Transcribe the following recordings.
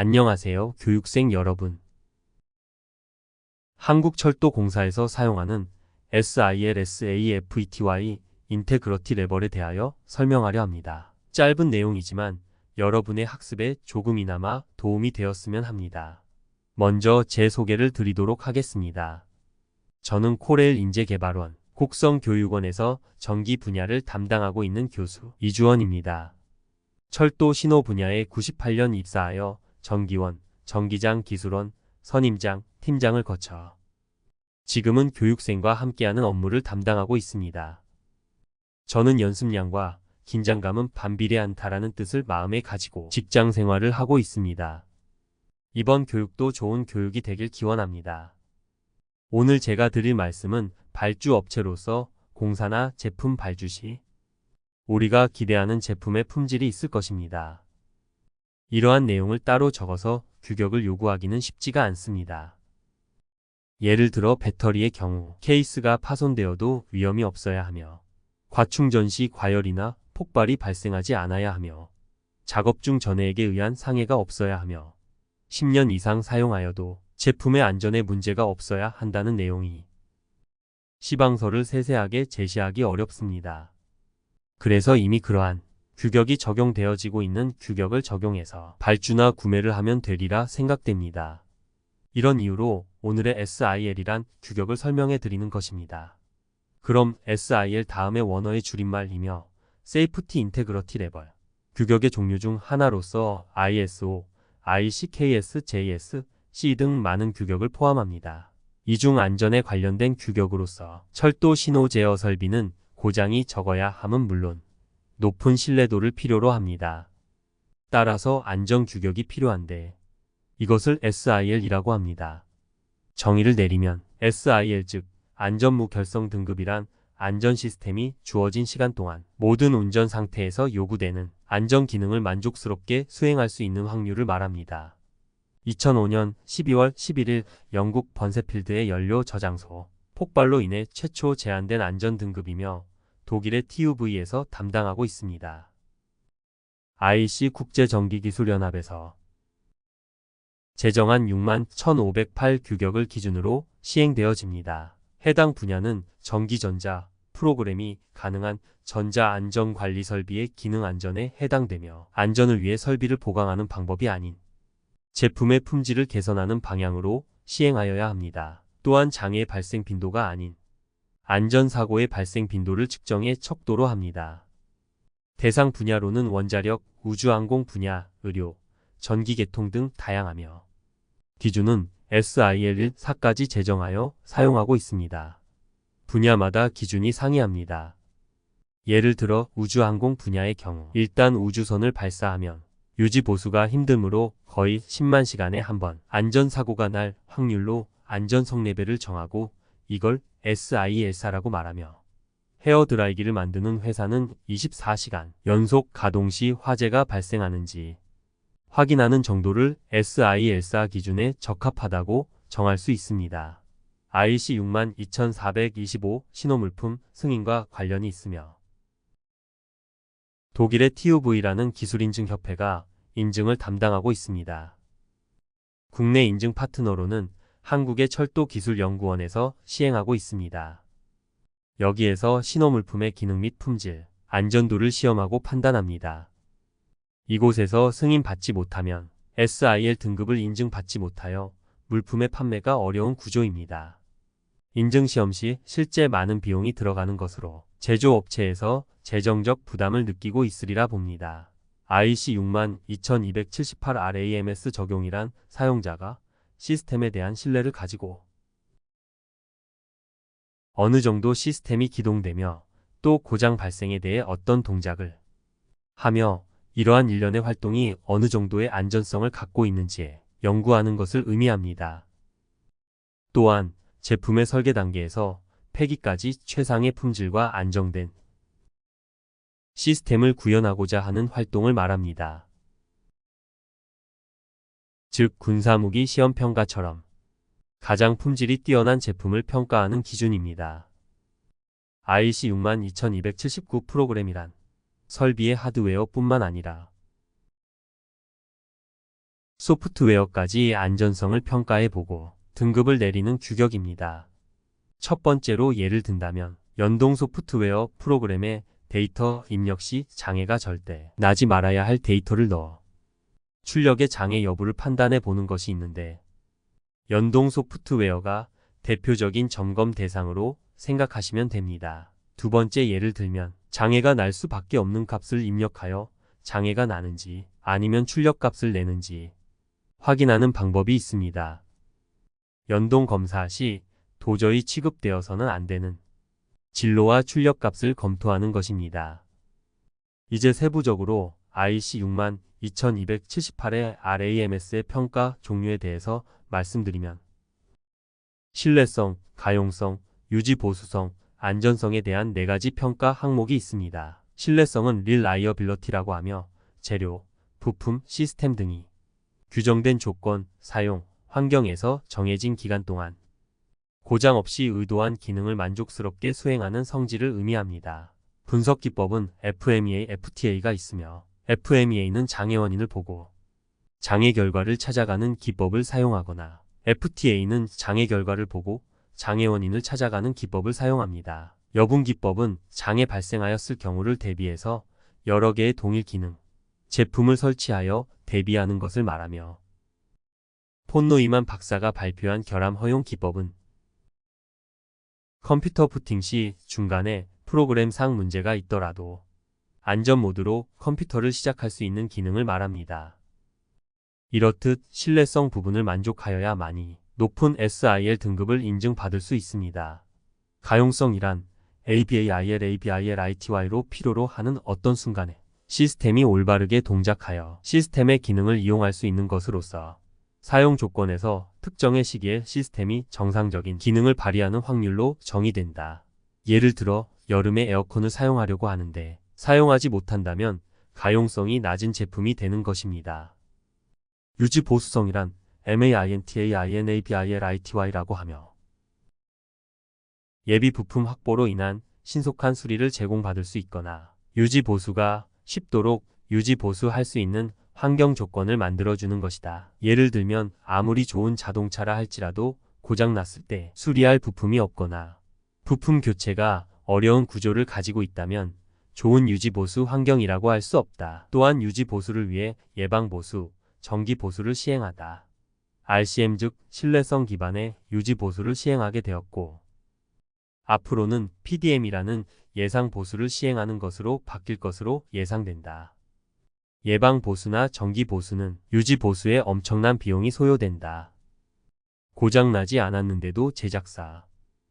안녕하세요, 교육생 여러분. 한국철도공사에서 사용하는 SILSAFETY 인테그러티 레버에 대하여 설명하려 합니다. 짧은 내용이지만 여러분의 학습에 조금이나마 도움이 되었으면 합니다. 먼저 제 소개를 드리도록 하겠습니다. 저는 코레일 인재개발원 곡성교육원에서 전기 분야를 담당하고 있는 교수 이주원입니다. 철도 신호 분야에 98년 입사하여 전기원, 전기장 기술원, 선임장, 팀장을 거쳐 지금은 교육생과 함께하는 업무를 담당하고 있습니다. 저는 연습량과 긴장감은 반비례 않다라는 뜻을 마음에 가지고 직장 생활을 하고 있습니다. 이번 교육도 좋은 교육이 되길 기원합니다. 오늘 제가 드릴 말씀은 발주 업체로서 공사나 제품 발주 시 우리가 기대하는 제품의 품질이 있을 것입니다. 이러한 내용을 따로 적어서 규격을 요구하기는 쉽지가 않습니다. 예를 들어 배터리의 경우 케이스가 파손되어도 위험이 없어야 하며 과충전 시 과열이나 폭발이 발생하지 않아야 하며 작업 중 전해에게 의한 상해가 없어야 하며 10년 이상 사용하여도 제품의 안전에 문제가 없어야 한다는 내용이 시방서를 세세하게 제시하기 어렵습니다. 그래서 이미 그러한 규격이 적용되어지고 있는 규격을 적용해서 발주나 구매를 하면 되리라 생각됩니다. 이런 이유로 오늘의 SIL이란 규격을 설명해 드리는 것입니다. 그럼 SIL 다음의 원어의 줄임말이며 Safety Integrity Level 규격의 종류 중 하나로서 ISO, ICKS, JS, C 등 많은 규격을 포함합니다. 이중 안전에 관련된 규격으로서 철도 신호 제어 설비는 고장이 적어야 함은 물론 높은 신뢰도를 필요로 합니다. 따라서 안전 규격이 필요한데 이것을 SIL이라고 합니다. 정의를 내리면 SIL 즉 안전무 결성 등급이란 안전 시스템이 주어진 시간 동안 모든 운전 상태에서 요구되는 안전 기능을 만족스럽게 수행할 수 있는 확률을 말합니다. 2005년 12월 11일 영국 번세필드의 연료 저장소 폭발로 인해 최초 제한된 안전 등급이며 독일의 TUV에서 담당하고 있습니다. IC 국제전기기술연합에서 제정한 6만 1508 규격을 기준으로 시행되어집니다. 해당 분야는 전기전자 프로그램이 가능한 전자 안전 관리 설비의 기능 안전에 해당되며 안전을 위해 설비를 보강하는 방법이 아닌 제품의 품질을 개선하는 방향으로 시행하여야 합니다. 또한 장애 발생 빈도가 아닌 안전사고의 발생 빈도를 측정해 척도로 합니다. 대상 분야로는 원자력, 우주항공 분야, 의료, 전기계통 등 다양하며 기준은 SIL 4까지 제정하여 사용하고 있습니다. 분야마다 기준이 상이합니다. 예를 들어 우주항공 분야의 경우 일단 우주선을 발사하면 유지 보수가 힘들므로 거의 10만 시간에 한 번 안전사고가 날 확률로 안전성 레벨을 정하고 이걸 SIL사라고 말하며 헤어 드라이기를 만드는 회사는 24시간 연속 가동 시 화재가 발생하는지 확인하는 정도를 SIL사 기준에 적합하다고 정할 수 있습니다. IC 62,425 신호물품 승인과 관련이 있으며 독일의 TUV라는 기술인증협회가 인증을 담당하고 있습니다. 국내 인증 파트너로는 한국의 철도기술연구원에서 시행하고 있습니다. 여기에서 신호물품의 기능 및 품질, 안전도를 시험하고 판단합니다. 이곳에서 승인받지 못하면 SIL 등급을 인증받지 못하여 물품의 판매가 어려운 구조입니다. 인증시험 시 실제 많은 비용이 들어가는 것으로 제조업체에서 재정적 부담을 느끼고 있으리라 봅니다. IC 62,2278RAMS 적용이란 사용자가 시스템에 대한 신뢰를 가지고 어느 정도 시스템이 기동되며 또 고장 발생에 대해 어떤 동작을 하며 이러한 일련의 활동이 어느 정도의 안전성을 갖고 있는지에 연구하는 것을 의미합니다. 또한 제품의 설계 단계에서 폐기까지 최상의 품질과 안정된 시스템을 구현하고자 하는 활동을 말합니다. 즉 군사무기 시험 평가처럼 가장 품질이 뛰어난 제품을 평가하는 기준입니다. IC 62,2279 프로그램이란 설비의 하드웨어뿐만 아니라 소프트웨어까지 안전성을 평가해 보고 등급을 내리는 규격입니다. 첫 번째로 예를 든다면 연동 소프트웨어 프로그램에 데이터 입력 시 장애가 절대 나지 말아야 할 데이터를 넣어 출력의 장애 여부를 판단해 보는 것이 있는데 연동 소프트웨어가 대표적인 점검 대상으로 생각하시면 됩니다. 두 번째 예를 들면 장애가 날 수밖에 없는 값을 입력하여 장애가 나는지 아니면 출력 값을 내는지 확인하는 방법이 있습니다. 연동 검사 시 도저히 취급되어서는 안 되는 진로와 출력 값을 검토하는 것입니다. 이제 세부적으로 IC 6만 2278의 RAMS의 평가 종류에 대해서 말씀드리면 신뢰성, 가용성, 유지 보수성, 안전성에 대한 네 가지 평가 항목이 있습니다. 신뢰성은 릴라이어빌러티라고 하며 재료, 부품, 시스템 등이 규정된 조건, 사용, 환경에서 정해진 기간 동안 고장 없이 의도한 기능을 만족스럽게 수행하는 성질을 의미합니다. 분석 기법은 FMEA, FTA가 있으며 FMEA는 장애 원인을 보고 장애 결과를 찾아가는 기법을 사용하거나 FTA는 장애 결과를 보고 장애 원인을 찾아가는 기법을 사용합니다. 여분 기법은 장애 발생하였을 경우를 대비해서 여러 개의 동일 기능, 제품을 설치하여 대비하는 것을 말하며 폰노이만 박사가 발표한 결함 허용 기법은 컴퓨터 부팅 시 중간에 프로그램상 문제가 있더라도 안전 모드로 컴퓨터를 시작할 수 있는 기능을 말합니다. 이렇듯 신뢰성 부분을 만족하여야만이 높은 SIL 등급을 인증받을 수 있습니다. 가용성이란 ABAIL, ABIL, ITY로 필요로 하는 어떤 순간에 시스템이 올바르게 동작하여 시스템의 기능을 이용할 수 있는 것으로서 사용 조건에서 특정의 시기에 시스템이 정상적인 기능을 발휘하는 확률로 정의된다. 예를 들어 여름에 에어컨을 사용하려고 하는데 사용하지 못한다면 가용성이 낮은 제품이 되는 것입니다. 유지 보수성이란 MAINTAINABILITY라고 하며 예비 부품 확보로 인한 신속한 수리를 제공받을 수 있거나 유지 보수가 쉽도록 유지 보수할 수 있는 환경 조건을 만들어주는 것이다. 예를 들면 아무리 좋은 자동차라 할지라도 고장났을 때 수리할 부품이 없거나 부품 교체가 어려운 구조를 가지고 있다면 좋은 유지 보수 환경이라고 할 수 없다. 또한 유지 보수를 위해 예방 보수, 정기 보수를 시행하다. RCM 즉 신뢰성 기반의 유지 보수를 시행하게 되었고 앞으로는 PDM이라는 예상 보수를 시행하는 것으로 바뀔 것으로 예상된다. 예방 보수나 정기 보수는 유지 보수에 엄청난 비용이 소요된다. 고장나지 않았는데도 제작사,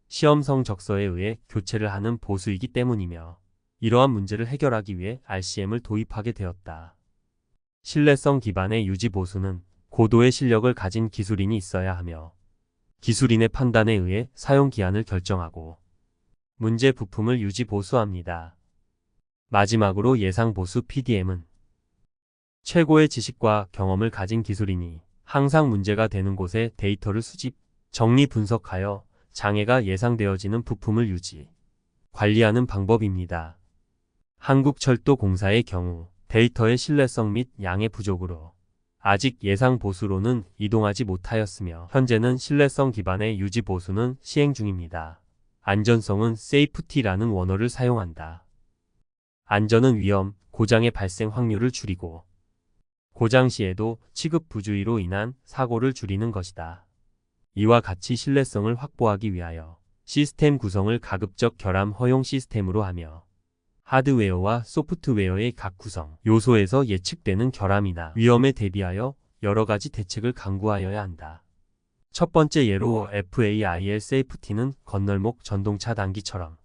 시험 성 적서에 의해 교체를 하는 보수이기 때문이며 이러한 문제를 해결하기 위해 RCM을 도입하게 되었다. 신뢰성 기반의 유지 보수는 고도의 실력을 가진 기술인이 있어야 하며 기술인의 판단에 의해 사용 기한을 결정하고 문제 부품을 유지 보수합니다. 마지막으로 예상 보수 PDM은 최고의 지식과 경험을 가진 기술인이 항상 문제가 되는 곳에 데이터를 수집, 정리 분석하여 장애가 예상되어지는 부품을 유지, 관리하는 방법입니다. 한국철도공사의 경우 데이터의 신뢰성 및 양의 부족으로 아직 예상 보수로는 이동하지 못하였으며 현재는 신뢰성 기반의 유지 보수는 시행 중입니다. 안전성은 safety라는 원어를 사용한다. 안전은 위험, 고장의 발생 확률을 줄이고 고장 시에도 취급 부주의로 인한 사고를 줄이는 것이다. 이와 같이 신뢰성을 확보하기 위하여 시스템 구성을 가급적 결함 허용 시스템으로 하며 하드웨어와 소프트웨어의 각 구성 요소에서 예측되는 결함이나 위험에 대비하여 여러 가지 대책을 강구하여야 한다. 첫 번째 예로 FAIL 세이프티는 건널목 전동차 단기처럼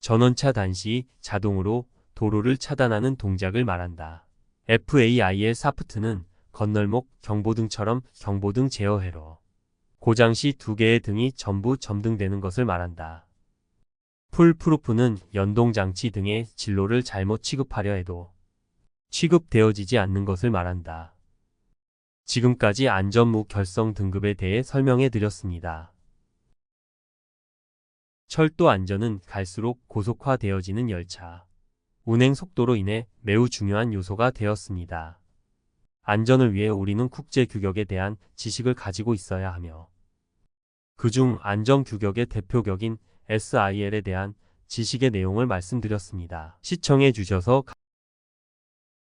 전원차 단시 자동으로 도로를 차단하는 동작을 말한다. FAIL 사프트는 건널목 경보등처럼 경보등 제어회로 고장 시 두 개의 등이 전부 점등되는 것을 말한다. 풀프루프는 연동장치 등의 진로를 잘못 취급하려 해도 취급되어지지 않는 것을 말한다. 지금까지 안전무 결성 등급에 대해 설명해 드렸습니다. 철도 안전은 갈수록 고속화되어지는 열차, 운행 속도로 인해 매우 중요한 요소가 되었습니다. 안전을 위해 우리는 국제 규격에 대한 지식을 가지고 있어야 하며 그중 안전 규격의 대표격인 SIL에 대한 지식의 내용을 말씀드렸습니다. 시청해 주셔서